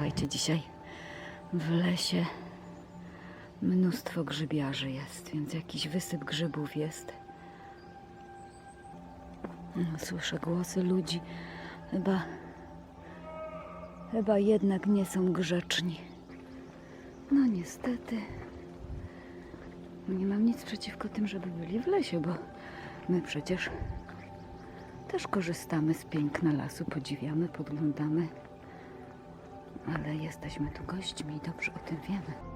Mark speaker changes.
Speaker 1: Słuchajcie, dzisiaj w lesie mnóstwo grzybiarzy jest, więc jakiś wysyp grzybów jest. No, słyszę głosy ludzi. Chyba. Chyba jednak nie są grzeczni. No niestety. Nie mam nic przeciwko tym, żeby byli w lesie, bo my przecież też korzystamy z piękna lasu, podziwiamy, podglądamy. Ale jesteśmy tu gośćmi i dobrze o tym wiemy.